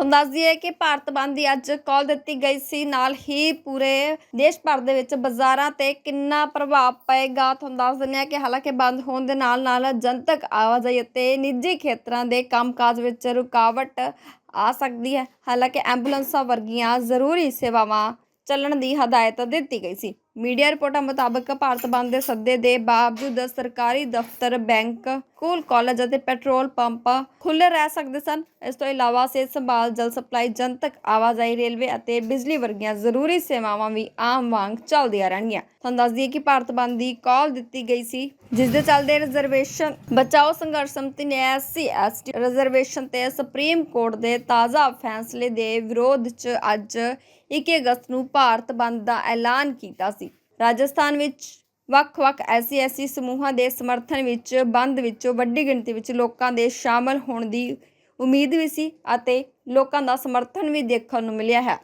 ਤੁਹਾਨੂੰ ਦੱਸ ਦਈਏ ਕਿ ਭਾਰਤ ਬੰਦ ਦੀ ਅੱਜ ਕਾਲ ਦਿੱਤੀ ਗਈ ਸੀ। ਨਾਲ ਹੀ ਪੂਰੇ ਦੇਸ਼ ਭਰ ਦੇ ਵਿੱਚ ਬਾਜ਼ਾਰਾਂ ਤੇ ਕਿੰਨਾ ਪ੍ਰਭਾਵ ਪਏਗਾ ਤੁਹਾਨੂੰ ਦੱਸ ਦਿੰਦੇ ਹਾਂ ਕਿ ਹਾਲਾਂਕਿ ਬੰਦ ਹੋਣ ਦੇ ਨਾਲ ਨਾਲ ਜਨਤਕ ਆਵਾਜਾਈ ਅਤੇ ਨਿੱਜੀ ਖੇਤਰਾਂ ਦੇ ਕੰਮਕਾਜ ਵਿੱਚ ਰੁਕਾਵਟ ਆ ਸਕਦੀ ਹੈ। ਹਾਲਾਂਕਿ ਐਂਬੂਲੈਂਸਾਂ ਵਰਗੀਆਂ ਜ਼ਰੂਰੀ ਸੇਵਾਵਾਂ ਚੱਲਣ ਦੀ ਹਦਾਇਤ ਦਿੱਤੀ ਗਈ ਸੀ। ਮੀਡੀਆ ਰਿਪੋਰਟਾਂ ਮੁਤਾਬਕ ਭਾਰਤ ਬੰਦ ਦੇ ਸੱਦੇ ਦੇ ਬਾਵਜੂਦ ਸਰਕਾਰੀ ਦਫ਼ਤਰ ਬੈਂਕ, ਸਕੂਲ, ਕਾਲਜ ਅਤੇ ਪੈਟਰੋਲ ਪੰਪ ਖੁੱਲ੍ਹੇ ਰਹਿ ਸਕਦੇ ਸਨ। ਇਸ ਤੋਂ ਇਲਾਵਾ ਸਿਹਤ ਸੰਭਾਲ, ਜਲ ਸਪਲਾਈ, ਜਨਤਕ ਆਵਾਜਾਈ, ਰੇਲਵੇ ਅਤੇ ਬਿਜਲੀ ਵਰਗੀਆਂ ਜ਼ਰੂਰੀ ਸੇਵਾਵਾਂ ਵੀ ਆਮ ਵਾਂਗ ਚੱਲਦੀਆਂ ਰਹਿਣਗੀਆਂ। ਤੁਹਾਨੂੰ ਦੱਸ ਦਈਏ ਕਿ ਭਾਰਤ ਬੰਦ ਦੀ ਕਾਲ ਦਿੱਤੀ ਗਈ ਸੀ, ਜਿਸ ਦੇ ਚੱਲਦੇ ਰਿਜ਼ਰਵੇਸ਼ਨ ਬਚਾਓ ਸੰਘਰਸ਼ ਸਮਿਤੀ ਨੇ ਐਸਸੀ ਐਸਟੀ ਰਿਜ਼ਰਵੇਸ਼ਨ ਤੇ ਸੁਪਰੀਮ ਕੋਰਟ ਦੇ ਤਾਜ਼ਾ ਫੈਸਲੇ ਦੇ ਵਿਰੋਧ 'ਚ ਅੱਜ 21 ਅਗਸਤ ਨੂੰ ਭਾਰਤ ਬੰਦ ਦਾ ਐਲਾਨ ਕੀਤਾ ਰਾਜਸਥਾਨ ਵਿੱਚ ਵੱਖ-ਵੱਖ ਐਸਸੀ ਐਸਟੀ ਸਮੂਹਾਂ ਦੇ ਸਮਰਥਨ ਵਿੱਚ, ਬੰਦ ਵਿੱਚੋਂ ਵੱਡੀ ਗਿਣਤੀ ਵਿੱਚ ਲੋਕਾਂ ਦੇ ਸ਼ਾਮਲ ਹੋਣ ਦੀ ਉਮੀਦ ਵੀ ਸੀ ਅਤੇ ਲੋਕਾਂ ਦਾ ਸਮਰਥਨ ਵੀ ਦੇਖਣ ਨੂੰ ਮਿਲਿਆ ਹੈ।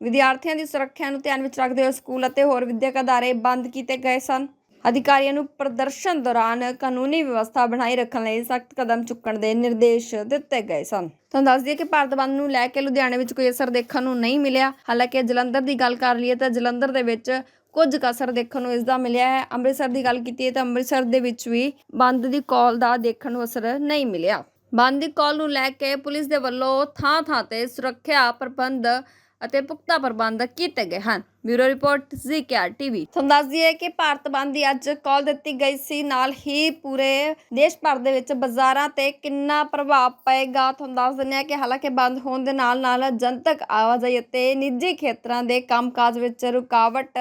ਵਿਦਿਆਰਥੀਆਂ ਦੀ ਸੁਰੱਖਿਆ ਨੂੰ ਧਿਆਨ ਵਿੱਚ ਰੱਖਦੇ ਹੋਏ ਸਕੂਲ ਅਤੇ ਹੋਰ ਵਿਦਿਅਕ ਅਦਾਰੇ ਬੰਦ ਕੀਤੇ ਗਏ ਸਨ। ਅਧਿਕਾਰੀਆਂ ਨੂੰ ਪ੍ਰਦਰਸ਼ਨ ਦੌਰਾਨ ਕਾਨੂੰਨੀ ਵਿਵਸਥਾ ਬਣਾਈ ਰੱਖਣ ਲਈ ਸਖਤ ਕਦਮ ਚੁੱਕਣ ਦੇ ਨਿਰਦੇਸ਼ ਦਿੱਤੇ ਗਏ ਸਨ। ਤੁਹਾਨੂੰ ਦੱਸ ਦਈਏ ਕਿ ਭਾਰਤ ਬੰਦ ਨੂੰ ਲੈ ਕੇ ਲੁਧਿਆਣੇ ਵਿੱਚ ਕੋਈ ਅਸਰ ਦੇਖਣ ਨੂੰ ਨਹੀਂ ਮਿਲਿਆ। ਹਾਲਾਂਕਿ ਜਲੰਧਰ ਦੀ ਗੱਲ ਕਰ ਲਈਏ ਤਾਂ ਜਲੰਧਰ ਦੇ ਵਿੱਚ ਕੁਝ ਕੁ ਅਸਰ ਦੇਖਣ ਨੂੰ ਇਸ ਦਾ ਮਿਲਿਆ ਹੈ। ਅੰਮ੍ਰਿਤਸਰ ਦੀ ਗੱਲ ਕੀਤੀ ਹੈ ਤਾਂ ਅੰਮ੍ਰਿਤਸਰ ਦੇ ਵਿੱਚ ਵੀ ਬੰਦ ਦੀ ਕਾਲ ਦਾ ਦੇਖਣ ਨੂੰ ਅਸਰ ਨਹੀਂ ਮਿਲਿਆ। ਬੰਦ ਦੀ ਕਾਲ ਨੂੰ ਲੈ ਕੇ ਪੁਲਿਸ ਦੇ ਵੱਲੋਂ ਥਾਂ-ਥਾਂ ਤੇ ਸੁਰੱਖਿਆ ਪ੍ਰਬੰਧ ਅਤੇ ਪੁਖਤਾ ਪ੍ਰਬੰਧ ਕੀਤੇ ਗਏ ਹਨ। Bureau report, ZKR TV. ਤੁਹਾਨੂੰ ਦੱਸ ਦਈਏ ਕਿ ਭਾਰਤ ਬੰਦ ਦੀ ਅੱਜ ਕਾਲ ਦਿੱਤੀ ਗਈ ਸੀ। ਨਾਲ ਹੀ ਪੂਰੇ ਦੇਸ਼ ਭਰ ਦੇ ਵਿੱਚ ਬਾਜ਼ਾਰਾਂ ਤੇ ਕਿੰਨਾ ਪ੍ਰਭਾਵ ਪਏਗਾ ਤੁਹਾਨੂੰ ਦੱਸ ਦਿੰਦੇ ਆ ਕਿ ਹਾਲਾਂਕਿ ਬੰਦ ਹੋਣ ਦੇ ਨਾਲ ਨਾਲ ਜਨਤਕ ਆਵਾਜਾਈ ਅਤੇ ਨਿੱਜੀ ਖੇਤਰਾਂ ਦੇ ਕੰਮਕਾਜ ਵਿੱਚ ਰੁਕਾਵਟ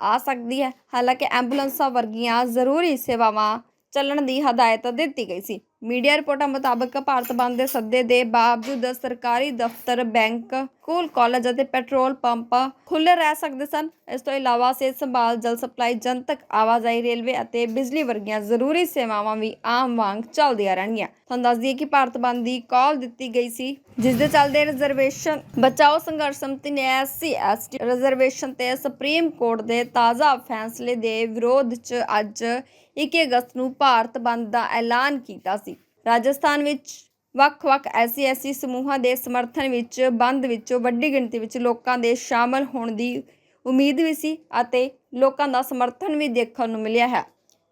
ਆ ਸਕਦੀ ਹੈ। ਹਾਲਾਂਕਿ ਐਂਬੂਲੈਂਸਾਂ ਵਰਗੀਆਂ ਜ਼ਰੂਰੀ ਸੇਵਾਵਾਂ ਚੱਲਣ ਦੀ ਹਦਾਇਤ ਦਿੱਤੀ ਗਈ ਸੀ। ਮੀਡੀਆ ਰਿਪੋਰਟਾਂ ਮੁਤਾਬਕ ਭਾਰਤ ਬੰਦ ਦੇ ਸੱਦੇ ਦੇ ਬਾਵਜੂਦ ਸਰਕਾਰੀ ਦਫ਼ਤਰ ਬੈਂਕ, ਸਕੂਲ, ਕਾਲਜ ਅਤੇ ਪੈਟਰੋਲ ਪੰਪ ਖੁੱਲ੍ਹੇ ਰਹਿ ਸਕਦੇ ਸਨ। ਇਸ ਤੋਂ ਇਲਾਵਾ ਸਿਹਤ ਸੰਭਾਲ, ਜਲ ਸਪਲਾਈ, ਜਨਤਕ ਆਵਾਜਾਈ, ਰੇਲਵੇ ਅਤੇ ਬਿਜਲੀ ਵਰਗੀਆਂ ਜ਼ਰੂਰੀ ਸੇਵਾਵਾਂ ਵੀ ਆਮ ਵਾਂਗ ਚੱਲਦੀਆਂ ਰਹਿਣਗੀਆਂ। ਤੁਹਾਨੂੰ ਦੱਸ ਦਈਏ ਕਿ ਭਾਰਤ ਬੰਦ ਦੀ ਕਾਲ ਦਿੱਤੀ ਗਈ ਸੀ, ਜਿਸ ਦੇ ਚੱਲਦੇ ਰਿਜ਼ਰਵੇਸ਼ਨ ਬਚਾਓ ਸੰਘਰਸ਼ ਸਮਿਤੀ ਨੇ ਐਸਸੀ ਐਸਟੀ ਰਿਜ਼ਰਵੇਸ਼ਨ ਤੇ ਸੁਪਰੀਮ ਕੋਰਟ ਦੇ ਤਾਜ਼ਾ ਫੈਸਲੇ ਦੇ ਵਿਰੋਧ 'ਚ ਅੱਜ 21 ਅਗਸਤ ਨੂੰ ਭਾਰਤ ਬੰਦ ਦਾ ਐਲਾਨ ਕੀਤਾ ਸੀ। ਰਾਜਸਥਾਨ ਵਿੱਚ ਵੱਖ-ਵੱਖ ਐਸਸੀ ਐਸਟੀ ਸਮੂਹਾਂ ਦੇ ਸਮਰਥਨ ਵਿੱਚ, ਬੰਦ ਵਿੱਚੋਂ ਵੱਡੀ ਗਿਣਤੀ ਵਿੱਚ ਲੋਕਾਂ ਦੇ ਸ਼ਾਮਲ ਹੋਣ ਦੀ ਉਮੀਦ ਵੀ ਸੀ ਅਤੇ ਲੋਕਾਂ ਦਾ ਸਮਰਥਨ ਵੀ ਦੇਖਣ ਨੂੰ ਮਿਲਿਆ ਹੈ।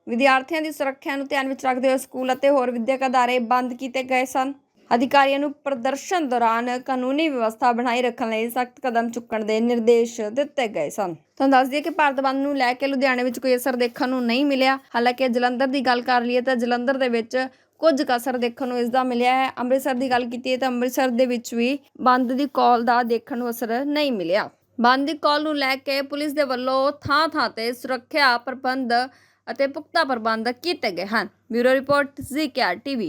ਵਿਦਿਆਰਥੀਆਂ ਦੀ ਸੁਰੱਖਿਆ ਨੂੰ ਧਿਆਨ ਵਿੱਚ ਰੱਖਦੇ ਹੋਏ ਸਕੂਲ ਅਤੇ ਹੋਰ ਵਿਦਿਅਕ ਅਦਾਰੇ ਬੰਦ ਕੀਤੇ ਗਏ ਸਨ। ਅਧਿਕਾਰੀਆਂ ਨੂੰ ਪ੍ਰਦਰਸ਼ਨ ਦੌਰਾਨ ਕਾਨੂੰਨੀ ਵਿਵਸਥਾ ਬਣਾਈ ਰੱਖਣ ਲਈ ਸਖਤ ਕਦਮ ਚੁੱਕਣ ਦੇ ਨਿਰਦੇਸ਼ ਦਿੱਤੇ ਗਏ ਸਨ। ਤੁਹਾਨੂੰ ਦੱਸ ਦਈਏ ਕਿ ਭਾਰਤ ਬੰਦ ਨੂੰ ਲੈ ਕੇ ਲੁਧਿਆਣੇ ਵਿੱਚ ਕੋਈ ਅਸਰ ਦੇਖਣ ਨੂੰ ਨਹੀਂ ਮਿਲਿਆ। ਹਾਲਾਂਕਿ ਜਲੰਧਰ ਦੀ ਗੱਲ ਕਰ ਲਈਏ ਤਾਂ ਜਲੰਧਰ ਦੇ ਵਿੱਚ ਕੁਝ ਕੁ ਅਸਰ ਦੇਖਣ ਨੂੰ ਇਸ ਦਾ ਮਿਲਿਆ ਹੈ। ਅੰਮ੍ਰਿਤਸਰ ਦੀ ਗੱਲ ਕੀਤੀ ਹੈ ਤਾਂ ਅੰਮ੍ਰਿਤਸਰ ਦੇ ਵਿੱਚ ਵੀ ਬੰਦ ਦੀ ਕਾਲ ਦਾ ਦੇਖਣ ਨੂੰ ਅਸਰ ਨਹੀਂ ਮਿਲਿਆ। ਬੰਦ ਦੀ ਕਾਲ ਨੂੰ ਲੈ ਕੇ ਪੁਲਿਸ ਦੇ ਵੱਲੋਂ ਥਾਂ-ਥਾਂ ਤੇ ਸੁਰੱਖਿਆ ਪ੍ਰਬੰਧ ਅਤੇ ਪੁਖਤਾ ਪ੍ਰਬੰਧ ਕੀਤੇ ਗਏ ਹਨ। Bureau report ZKR TV.